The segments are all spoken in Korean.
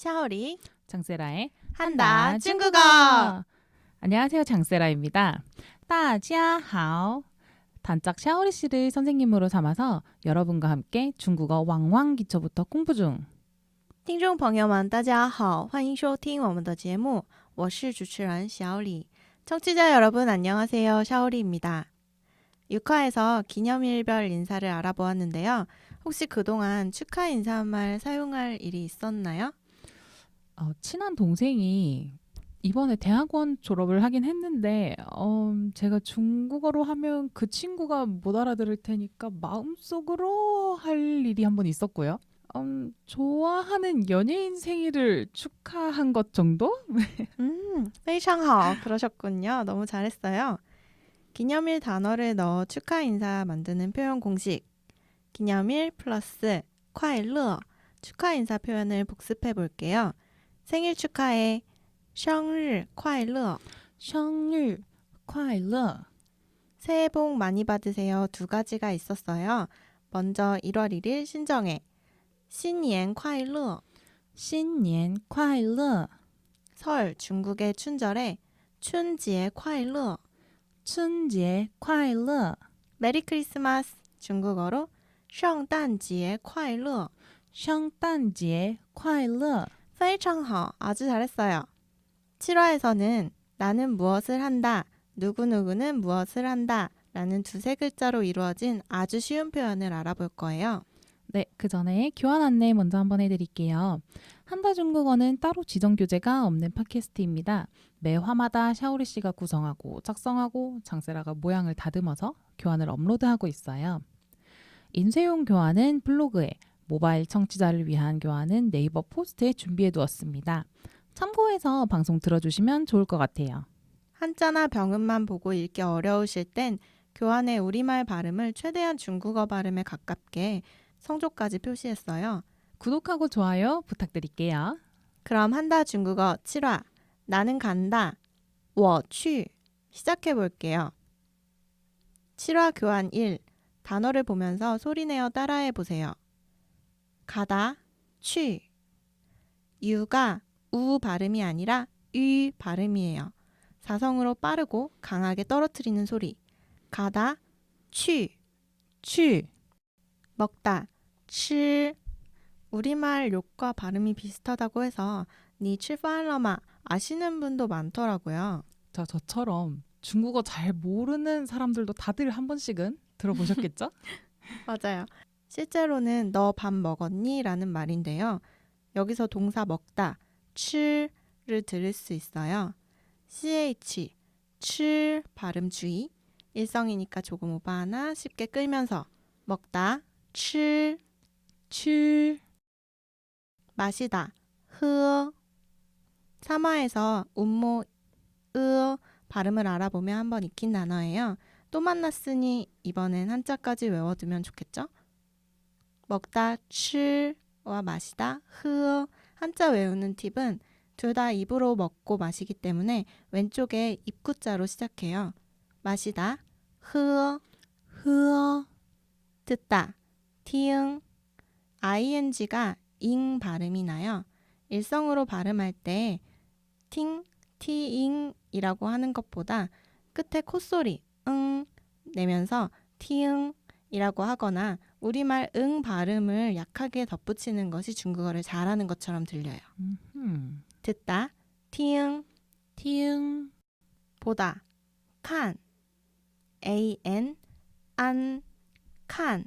샤오리 장세라의 한다 중국어. 안녕하세요. 장세라입니다. 大家好. 단짝 샤오리 씨를 선생님으로 삼아서 여러분과 함께 중국어 왕왕 기초부터 공부 중. 听众朋友们，大家好，欢迎收听我们的节目，我是主持人小李。 청취자 여러분 안녕하세요. 샤오리입니다. 6화에서 기념일별 인사를 알아보았는데요. 혹시 그동안 축하 인사말 사용할 일이 있었나요? 어, 친한 동생이 이번에 대학원 졸업을 하긴 했는데 어, 제가 중국어로 하면 그 친구가 못 알아들을 테니까 마음속으로 할 일이 한 번 있었고요. 음, 좋아하는 연예인 생일을 축하한 것 정도? 음, 非常好. 그러셨군요. 너무 잘했어요. 기념일 단어를 넣어 축하 인사 만드는 표현 공식. 기념일 플러스 快乐 축하 인사 표현을 복습해 볼게요. 생일 축하해. 生日快乐. 生日快乐. 새해 복 많이 받으세요. 두 가지가 있었어요. 먼저 1월 1일 신정해. 新年快乐.新年快乐. 설 중국의 춘절에 春节快乐.春节快乐. 메리 크리스마스 중국어로 圣诞节快乐.圣诞节快乐. 非常好. 아주 잘했어요. 7화에서는 나는 무엇을 한다, 누구누구는 무엇을 한다 라는 두세 글자로 이루어진 아주 쉬운 표현을 알아볼 거예요. 네, 그 전에 교환 안내 먼저 한번 해드릴게요. 한다 중국어는 따로 지정 교재가 없는 팟캐스트입니다. 매 화마다 샤오리 씨가 구성하고 작성하고 장세라가 모양을 다듬어서 교환을 업로드하고 있어요. 인쇄용 교환은 블로그에, 모바일 청취자를 위한 교환은 네이버 포스트에 준비해 두었습니다. 참고해서 방송 들어주시면 좋을 것 같아요. 한자나 병음만 보고 읽기 어려우실 땐 교환의 우리말 발음을 최대한 중국어 발음에 가깝게 성조까지 표시했어요. 구독하고 좋아요 부탁드릴게요. 그럼 한다 중국어 7화 나는 간다 我去 시작해 볼게요. 7화 교환 1 단어를 보면서 소리내어 따라해 보세요. 가다 취 유가 우 발음이 아니라 유 발음이에요. 사성으로 빠르고 강하게 떨어뜨리는 소리. 가다 취 취 먹다 치 우리말 욕과 발음이 비슷하다고 해서 니 칠팔러마 아시는 분도 많더라고요. 자, 저처럼 중국어 잘 모르는 사람들도 다들 한 번씩은 들어보셨겠죠? 맞아요. 실제로는 너 밥 먹었니? 라는 말인데요. 여기서 동사 먹다, 칠을 들을 수 있어요. ch, 칠 발음 주의. 일성이니까 조금 오바하나 쉽게 끌면서 먹다, 칠, 칠. 마시다, 喝 사마에서 음모, 으 발음을 알아보며 한번 익힌 단어예요. 또 만났으니 이번엔 한자까지 외워두면 좋겠죠? 먹다 칠와 마시다 흐 한자 외우는 팁은 둘 다 입으로 먹고 마시기 때문에 왼쪽에 입구자로 시작해요. 마시다 흐 흐어, 듣다 티응 ing가 잉 발음이 나요. 일성으로 발음할 때 팅, 티잉이라고 하는 것보다 끝에 콧소리 응 내면서 티응 이라고 하거나 우리말 응 발음을 약하게 덧붙이는 것이 중국어를 잘하는 것처럼 들려요. 음, 듣다 티응 티응, 보다 칸 an 안 칸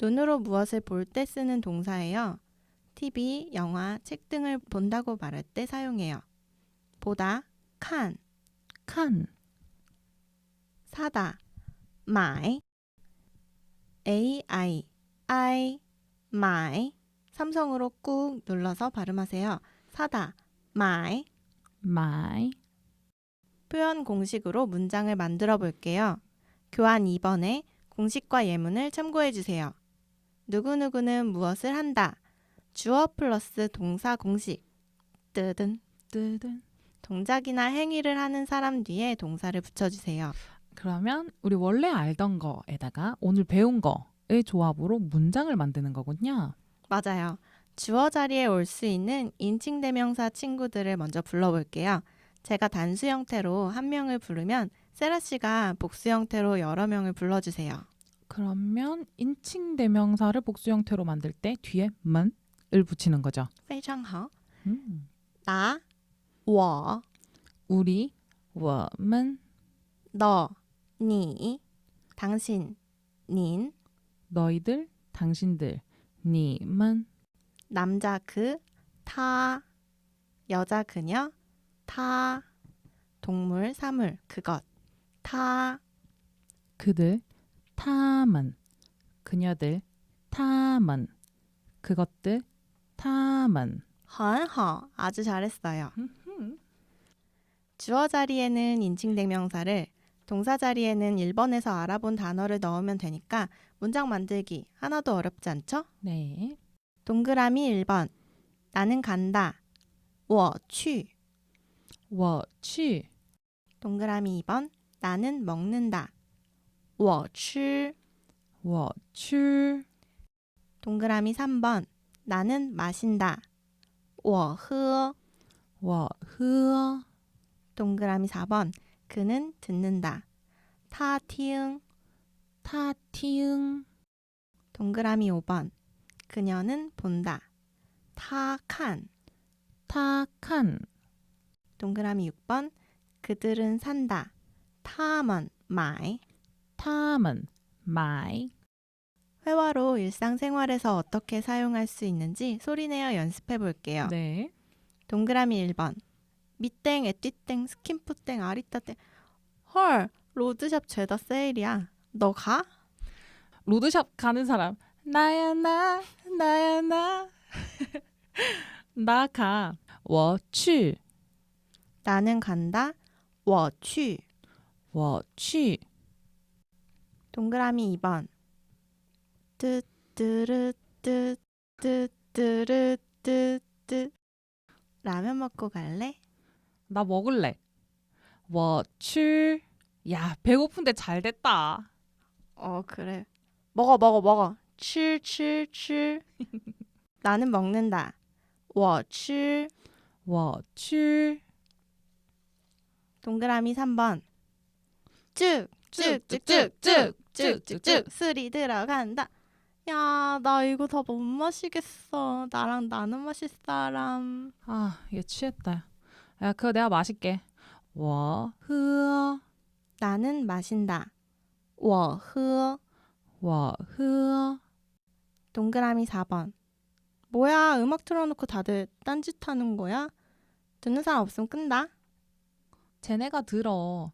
눈으로 무엇을 볼 때 쓰는 동사예요. TV, 영화, 책 등을 본다고 말할 때 사용해요. 보다 칸 칸, 사다 마이 a i 마이 삼성으로 꾹 눌러서 발음하세요. 사다 마이 마이, 표현 공식으로 문장을 만들어 볼게요. 교환 2번에 공식과 예문을 참고해 주세요. 누구누구는 무엇을 한다. 주어 플러스 동사 공식. 뜨든 뜨든. 동작이나 행위를 하는 사람 뒤에 동사를 붙여주세요. 그러면 우리 원래 알던 거에다가 오늘 배운 거의 조합으로 문장을 만드는 거군요. 맞아요. 주어 자리에 올 수 있는 인칭 대명사 친구들을 먼저 불러볼게요. 제가 단수 형태로 한 명을 부르면 세라 씨가 복수 형태로 여러 명을 불러주세요. 그러면 인칭 대명사를 복수 형태로 만들 때 뒤에 만을 붙이는 거죠. 非常好. 음. 나, 我, 우리, 我们, 너, 니, 당신, 닌, 너희들, 당신들, 니만, 남자 그, 타, 여자 그녀, 타, 동물, 사물, 그것, 타, 그들, 타만, 그녀들, 타만, 그것들, 타만. 很好, 아주 잘했어요. 주어 자리에는 인칭 대명사를 동사 자리에는 1번에서 알아본 단어를 넣으면 되니까 문장 만들기 하나도 어렵지 않죠? 네. 동그라미 1번. 나는 간다. 我去. 我去, 동그라미 2번. 나는 먹는다. 我吃.我吃, 동그라미 3번. 나는 마신다. 我喝.我喝, 동그라미 4번. 그는 듣는다. 타티응 타티응 동그라미 5번 그녀는 본다. 타칸 타칸 동그라미 6번 그들은 산다. 타먼 마이 타먼 마이 회화로 일상생활에서 어떻게 사용할 수 있는지 소리내어 연습해 볼게요. 네. 동그라미 1번 미땡, 에띠땡, 스킨푸땡, 아리따땡. 헐, 로드샵 죄다 세일이야. 너 가? 로드샵 가는 사람 나야 나 나야 나 나가 我去 나는 간다. 我去.我去 동그라미 2번. 뜨뜨르뜨뜨뜨르뜨뜨 라면 먹고 갈래? 나 먹을래. 워츄 야, 배고픈데 잘 됐다. 어, 그래. 먹어, 먹어, 먹어. 칠, 칠, 칠. 나는 먹는다. 워츄 워츄 동그라미 3번. 쭉, 쭉, 쭉, 쭉, 쭉, 쭉, 쭉, 쭉. 술이 들어간다. 야, 나 이거 다 못 마시겠어. 나랑 나는 마실 사람. 아, 얘 취했다. 야 그거 내가 마실게 我喝 나는 마신다. 我喝.我喝 동그라미 4번. 뭐야, 음악 틀어놓고 다들 딴짓 하는 거야? 듣는 사람 없으면 끈다. 쟤네가 들어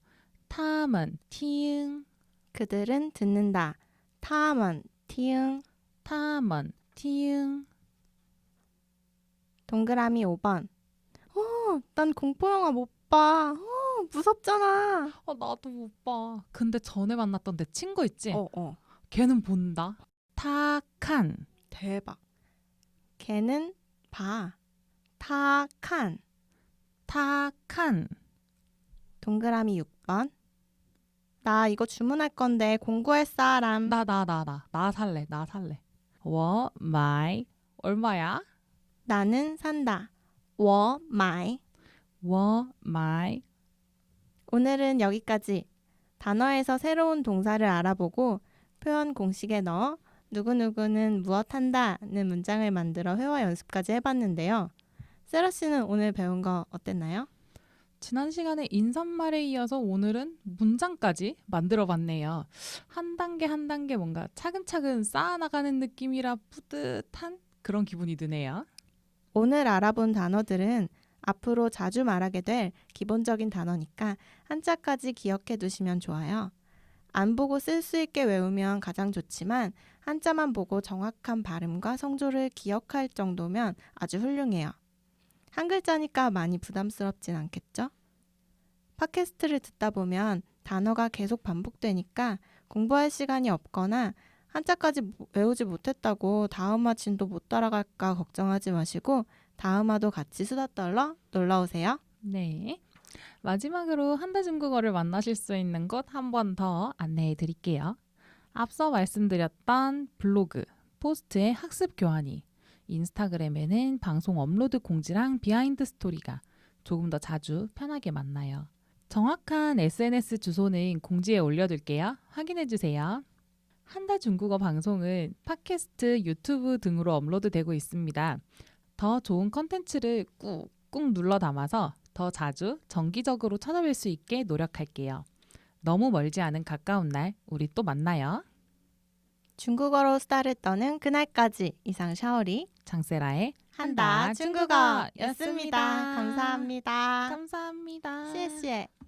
他们听 그들은 듣는다. 他们听.他们听 동그라미 5번. 어, 난 공포 영화 못 봐. 어, 무섭잖아. 어 나도 못 봐. 근데 전에 만났던 내 친구 있지? 어, 어. 걔는 본다. 타칸, 대박. 걔는 봐. 타칸. 타칸. 동그라미 6번. 나 이거 주문할 건데 공구할 사람. 나 나 나 나 나 살래. 나 살래. 워 마이 얼마야? 나는 산다. 我买.워 마이 오늘은 여기까지. 단어에서 새로운 동사를 알아보고 표현 공식에 넣어 누구누구는 무엇 한다는 문장을 만들어 회화 연습까지 해봤는데요. 세라 씨는 오늘 배운 거 어땠나요? 지난 시간에 인사말에 이어서 오늘은 문장까지 만들어 봤네요. 한 단계 한 단계 뭔가 차근차근 쌓아나가는 느낌이라 뿌듯한 그런 기분이 드네요. 오늘 알아본 단어들은 앞으로 자주 말하게 될 기본적인 단어니까 한자까지 기억해 두시면 좋아요. 안 보고 쓸 수 있게 외우면 가장 좋지만 한자만 보고 정확한 발음과 성조를 기억할 정도면 아주 훌륭해요. 한 글자니까 많이 부담스럽진 않겠죠? 팟캐스트를 듣다 보면 단어가 계속 반복되니까 공부할 시간이 없거나 한자까지 모- 외우지 못했다고 다음화 진도 못 따라갈까 걱정하지 마시고 다음화도 같이 수다 떨러 놀러 오세요. 네. 마지막으로 한다 중국어를 만나실 수 있는 곳 한 번 더 안내해 드릴게요. 앞서 말씀드렸던 블로그, 포스트의 학습 교환이 인스타그램에는 방송 업로드 공지랑 비하인드 스토리가 조금 더 자주 편하게 만나요. 정확한 SNS 주소는 공지에 올려둘게요. 확인해 주세요. 한다 중국어 방송은 팟캐스트, 유튜브 등으로 업로드되고 있습니다. 더 좋은 컨텐츠를 꾹꾹 눌러 담아서 더 자주 정기적으로 찾아뵐 수 있게 노력할게요. 너무 멀지 않은 가까운 날 우리 또 만나요. 중국어로 수다를 떠는 그날까지 이상 샤오리 장세라의 한다. 중국어였습니다. 감사합니다. 감사합니다. 谢谢。